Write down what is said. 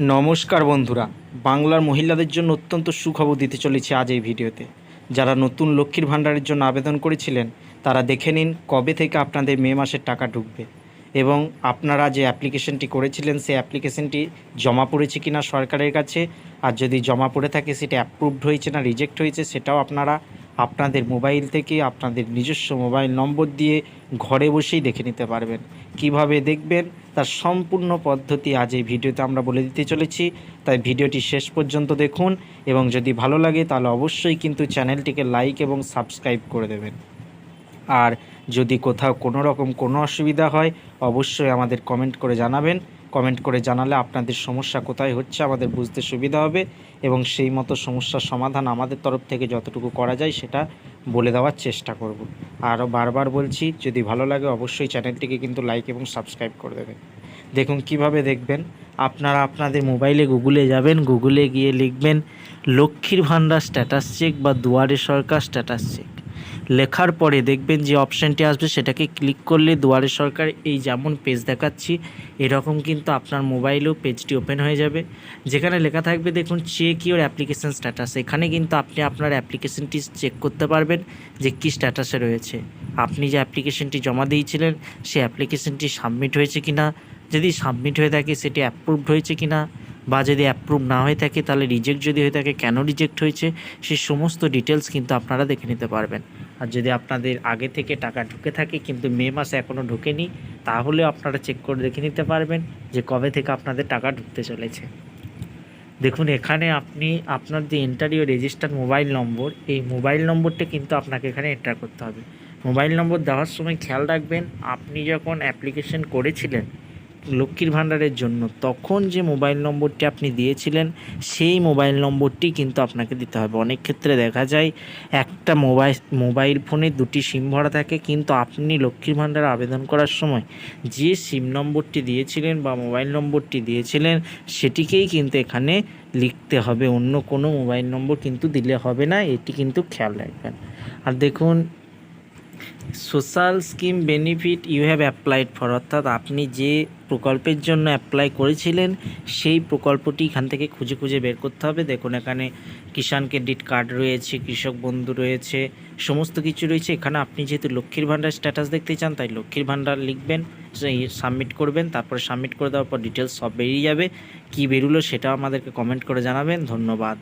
নমস্কার বন্ধুরা, বাংলার মহিলাদের জন্য অত্যন্ত সুখবর দিতে চলেছি আজ এই ভিডিওতে। যারা নতুন লক্ষ্মীর ভাণ্ডারের জন্য আবেদন করেছিলেন, তারা দেখে নিন কবে থেকে আপনাদের মে মাসের টাকা ঢুকবে এবং আপনারা যে অ্যাপ্লিকেশনটি করেছিলেন, সেই অ্যাপ্লিকেশনটি জমা পড়েছে কিনা সরকারের কাছে, আর যদি জমা পড়ে থাকে, সেটা অ্যাপ্রুভড হয়েছে না রিজেক্ট হয়েছে, সেটাও আপনারা আপনাদের মোবাইল থেকে আপনাদের নিজস্ব মোবাইল নম্বর দিয়ে ঘরে বসেই দেখে নিতে পারবেন। কীভাবে দেখবেন? তার সম্পূর্ণ পদ্ধতি আজ এই ভিডিওতে আমরা বলে দিতে চলেছি। তাই ভিডিওটি শেষ পর্যন্ত দেখুন এবং যদি ভালো লাগে তাহলে অবশ্যই কিন্তু চ্যানেলটিকে লাইক এবং সাবস্ক্রাইব করে দেবেন। আর যদি কোথাও কোনো রকম কোনো অসুবিধা হয়, অবশ্যই আমাদের কমেন্ট করে জানাবেন। কমেন্ট করে জানালে আপনাদের সমস্যা কোথায় হচ্ছে আমাদের বুঝতে সুবিধা হবে এবং সেই মতো সমস্যার সমাধান আমাদের তরফ থেকে যতটুকু করা যায় সেটা বলে দেওয়ার চেষ্টা করব। আরও বারবার বলছি, যদি ভালো লাগে অবশ্যই চ্যানেলটিকে কিন্তু লাইক এবং সাবস্ক্রাইব করে দেবেন। দেখুন কীভাবে দেখবেন, আপনারা আপনাদের মোবাইলে গুগলে যাবেন, গুগলে গিয়ে লিখবেন, লক্ষ্মীর ভাণ্ডার স্ট্যাটাস চেক বা দুয়ারে সরকার স্ট্যাটাস চেক। লেখার পরে দেখবেন যে অপশানটি আসবে, সেটাকে ক্লিক করলে দুয়ারে সরকার এই যেমন পেজ দেখাচ্ছি, এরকম কিন্তু আপনার মোবাইলেও পেজটি ওপেন হয়ে যাবে। যেখানে লেখা থাকবে, দেখুন চেক ইওর অ্যাপ্লিকেশন স্ট্যাটাস এখানে কিন্তু আপনি আপনার অ্যাপ্লিকেশনটি চেক করতে পারবেন যে কী স্ট্যাটাসে রয়েছে। আপনি যে অ্যাপ্লিকেশনটি জমা দিয়েছিলেন, সেই অ্যাপ্লিকেশনটি সাবমিট হয়েছে কিনা? যদি সাবমিট হয়ে থাকে, সেটি অ্যাপ্রুভড হয়েছে কিনা? বা যদি অ্যাপ্রুভ না হয়ে থাকে, তাহলে রিজেক্ট যদি হয়ে থাকে, কেন রিজেক্ট হয়েছে? সেই সমস্ত ডিটেলস কিন্তু আপনারা দেখে নিতে পারবেন। আর যদি আপনাদের আগে থেকে টাকা ঢুকে থাকে, কিন্তু মে মাসে এখনও ঢোকেনি, তাহলেও আপনারা চেক করে দেখে নিতে পারবেন যে কবে থেকে আপনাদের টাকা ঢুকতে চলেছে। দেখুন, এখানে আপনি আপনার যে এন্টারিও রেজিস্টার মোবাইল নম্বর এই মোবাইল নম্বরটা কিন্তু আপনাকে এখানে এন্টার করতে হবে। মোবাইল নম্বর দেওয়ার সময় খেয়াল রাখবেন, আপনি যখন অ্যাপ্লিকেশন করেছিলেন লক্ষ্মীর ভাণ্ডারের জন্য, তখন যে মোবাইল নম্বরটি আপনি দিয়েছিলেন, সেই মোবাইল নম্বরটি কিন্তু আপনাকে দিতে হবে। অনেক ক্ষেত্রে দেখা যায়, একটা মোবাইল মোবাইল ফোনে দুটি সিম ভরা থাকে, কিন্তু আপনি লক্ষ্মীর ভাণ্ডারে আবেদন করার সময় যে সিম নম্বরটি দিয়েছিলেন বা মোবাইল নম্বরটি দিয়েছিলেন, সেটিকেই কিন্তু এখানে লিখতে হবে। অন্য কোনো মোবাইল নম্বর কিন্তু দিলে হবে না, এটি কিন্তু খেয়াল রাখবেন। আর দেখুন, social scheme benefit you have applied for, অর্থাৎ আপনি যে প্রকল্পের জন্য অ্যাপ্লাই করেছিলেন, সেই প্রকল্পটি এখান থেকে খুঁজে খুঁজে বের করতে হবে। দেখুন, এখানে কিষাণ ক্রেডিট কার্ড রয়েছে, কৃষক বন্ধু রয়েছে, সমস্ত কিছু রয়েছে। এখানে আপনি যেহেতু লক্ষ্মীর ভাণ্ডার স্ট্যাটাস দেখতে চান, তাই লক্ষ্মীর ভাণ্ডার লিখবেন সাবমিট করবেন, তারপরে সাবমিট করে দেওয়ার পর ডিটেলস সব বেরিয়ে যাবে। কী বেরোলো সেটাও আমাদেরকে কমেন্ট করে জানাবেন। ধন্যবাদ।